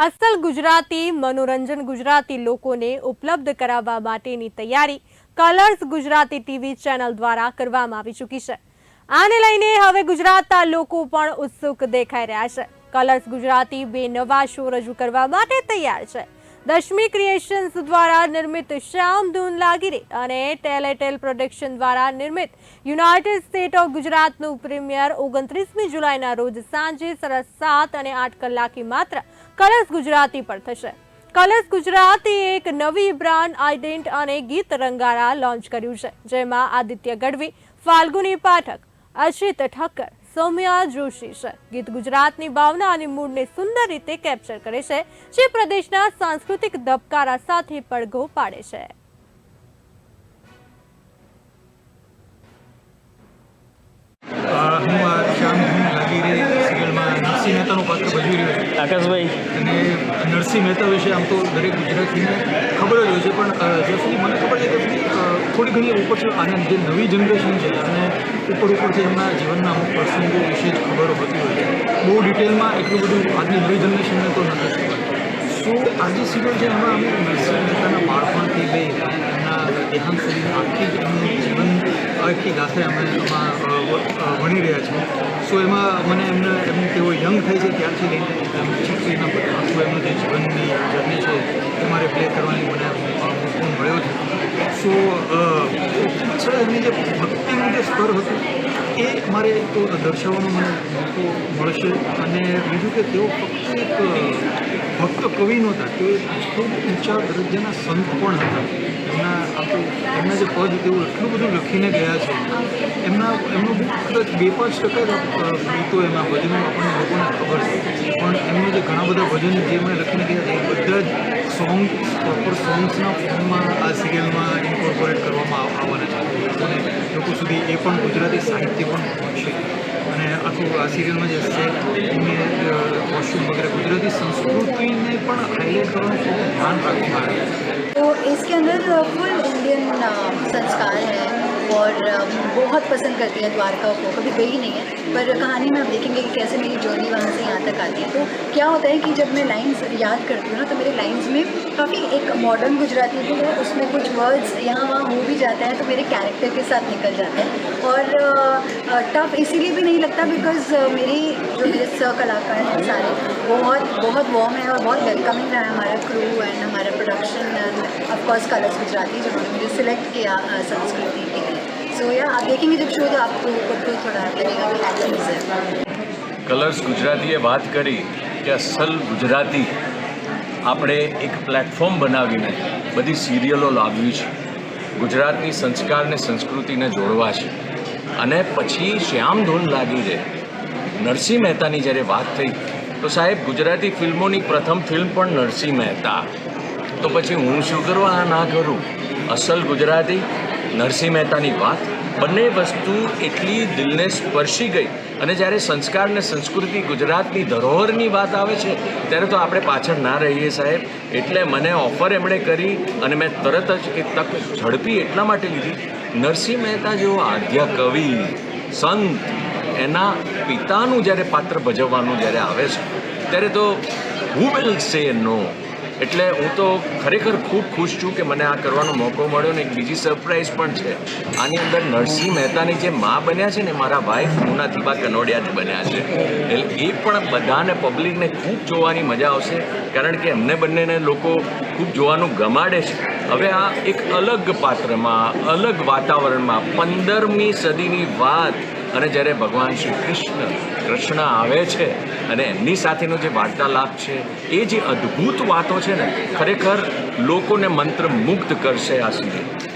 અસલ ગુજરાતી, મનોરંજન ગુજરાતી લોકોને ઉપલબ્ધ કરાવવા માટેની તૈયારી કલર્સ ગુજરાતી ટીવી ચેનલ દ્વારા કરવામાં આવી ચૂકી છે. આને લઈને હવે ગુજરાતના લોકો પણ ઉત્સુક દેખાઈ રહ્યા છે. કલર્સ ગુજરાતી બે નવા શો રજૂ કરવા માટે તૈયાર છે. દશમી ક્રિએશન્સ દ્વારા નિર્મિત શ્યામ ધૂન લાગીરે અને ટેલેટેલ પ્રોડક્શન દ્વારા નિર્મિત યુનાઇટેડ સ્ટેટ ઓફ ગુજરાતનું પ્રીમિયર ઓગણત્રીસમી જુલાઈના રોજ સાંજે સરસ સાત અને આઠ કલાકે માત્ર કલર્સ ગુજરાતી પર થશે. કલર્સ ગુજરાતી એક નવી બ્રાન્ડ આઇડેન્ટ અને ગીત રંગારા લોન્ચ કર્યું છે, જેમાં આદિત્ય ગઢવી, ફાલ્ગુની પાઠક અશ્રિત ઠક્કર, સૌમ્યા જોશી છે. ગીત ગુજરાતની ભાવના અને મૂડને સુંદર રીતે કેપ્ચર કરે છે, જે પ્રદેશના સાંસ્કૃતિક ધબકારા સાથે પડઘો પાડે છે. નરસિંહ મહેતાનું પાત્ર ભજવી રહ્યો છે. આકાશભાઈ. અને નરસિંહ મહેતા વિશે આમ તો દરેક ગુજરાતીને ખબર જ હોય છે પણ જ્યાં સુધી મને ખબર છે ત્યાં સુધી થોડી ઘણી ઉપરથી આનંદ. જે નવી જનરેશન છે અને ઉપર ઉપરથી એમના જીવનના અમુક પ્રસંગો વિશે જ ખબર હોતી હોય છે. બહુ ડિટેલમાં એટલું બધું આજની નવી જનરેશનને તો નથી ખબર. સો આજે જે સિરિયલ છે એમાં અમે નરસિંહ મહેતાના બાળપણથી લઈ એમના દેહાંત સુધી આખી એમનું જીવન આખી ગાથે અમે એમાં વણી રહ્યા છીએ. સો એમાં મને એમને એમ તેઓ યંગ થાય છે, ત્યારથી લઈને એમ છોકરીના આખું એમનું જે જીવનની જર્ની છે, એ મારે પ્લે કરવાની મને મોકો મળ્યો છે. સો પાછળ એમની જે ભક્તિનું જે સ્તર હતું, એ મારે તો દર્શાવવાનો મને મોકો મળશે. અને બીજું કે તેઓ ફક્ત એક અ, ભક્ત કવિ નહોતા તેઓ ખૂબ ઊંચા દરજ્જાના સંત પણ હતા. એમના આપણું એમના જે પદ તેઓ એટલું બધું લખીને ગયા છે. એમના એમનું બહુ કદાચ બે પાંચ ટકા જ અ, ગીતો એમના ભજનો આપણને લોકોને ખબર છે પણ એમનું જે ઘણા બધા ભજન જે એમણે લખીને ગયા છે એ બધા જ સોંગ પ્રોપર સોંગ્સના ફોર્મમાં આ સિરિયલમાં ઇન્કોર્પોરેટ કરવામાં આવ- આવવાના છે અને લોકો સુધી એ પણ ગુજરાતી સાહિત્ય પણ પહોંચશે અને આખું આ સિરિયલમાં જે સેટ એમની કોસ્ટ્યુમ વગેરે ગુજરાતી સંસ્કૃતિને પણ હાઇલાઇટ કરવાનું ખૂબ ધ્યાન રાખવામાં આવે છે तो इसके अंदर फुल इंडियन संस्कार है और बहुत पसंद करती है द्वारका को। कभी गई नहीं है, पर कहानी में आप देखेंगे कि कैसे मेरी जर्नी वहाँ से यहाँ तक आती है। तो क्या होता है कि जब मैं लाइंस याद करती हूँ ना तो मेरे लाइंस में काफ़ी एक मॉडर्न गुजराती भी है, उसमें कुछ वर्ड्स यहाँ वहाँ हो भी जाते हैं तो मेरे कैरेक्टर के साथ निकल जाते हैं। और टफ इसीलिए भी नहीं लगता बिकॉज़ मेरे जो मेरे सह कलाकार हैं सारे बहुत बहुत वॉर्म है और बहुत वेलकमिंग रहा है हमारा क्रू एंड हमारा production and of course colours Gujarati जिन्होंने मुझे सिलेक्ट किया संस्कृति के लिए। सो या आप देखेंगे जब शो तो आपको खुद को थोड़ा लगेगा कि एक्टिंग है કલર્સ ગુજરાતીએ વાત કરી કે અસલ ગુજરાતી આપણે એક પ્લેટફોર્મ બનાવીને બધી સિરિયલો લાવ્યું છે ગુજરાતની સંસ્કાર ને સંસ્કૃતિને જોડવા છે અને પછી શ્યામ ધૂન લાગી છે નરસિંહ મહેતાની જ્યારે વાત થઈ તો સાહેબ ગુજરાતી ફિલ્મોની પ્રથમ ફિલ્મ પણ નરસિંહ મહેતા તો પછી હું શું કરવા આ ના કરું અસલ ગુજરાતી નરસિંહ મહેતાની વાત, બંને વસ્તુ એટલી દિલને સ્પર્શી ગઈ. અને જ્યારે સંસ્કાર અને સંસ્કૃતિ ગુજરાતની ધરોહરની વાત આવે છે, ત્યારે તો આપણે પાછળ ના રહીએ સાહેબ. એટલે મને ઓફર એમણે કરી અને મેં તરત જ એ તક ઝડપી એટલા માટે લીધી. નરસિંહ મહેતા જેવો આદ્ય કવિ, સંત, એના પિતાનું જ્યારે પાત્ર ભજવવાનું જ્યારે આવે છે, ત્યારે તો હુ વિલ સે નો એટલે હું તો ખરેખર ખૂબ ખુશ છું કે મને આ કરવાનો મોકો મળ્યો ને એક બીજી સરપ્રાઈઝ પણ છે. આની અંદર નરસિંહ મહેતાની જે મા બન્યા છે ને મારા વાઈફ મુના દીપા કનોડિયા જ બન્યા છે. એટલે એ પણ બધાને પબ્લિકને ખૂબ જોવાની મજા આવશે, કારણ કે એમને બંનેને લોકો ખૂબ જોવાનું ગમાડે છે. હવે આ એક અલગ પાત્રમાં, અલગ વાતાવરણમાં પંદરમી સદીની વાત અને જ્યારે ભગવાન શ્રી કૃષ્ણ કૃષ્ણ આવે છે અને એમની સાથેનો જે વાર્તાલાપ છે, એ જે અદ્ભુત વાતો છે ને, ખરેખર લોકોને મંત્રમુગ્ધ કરશે આ સિરિયલ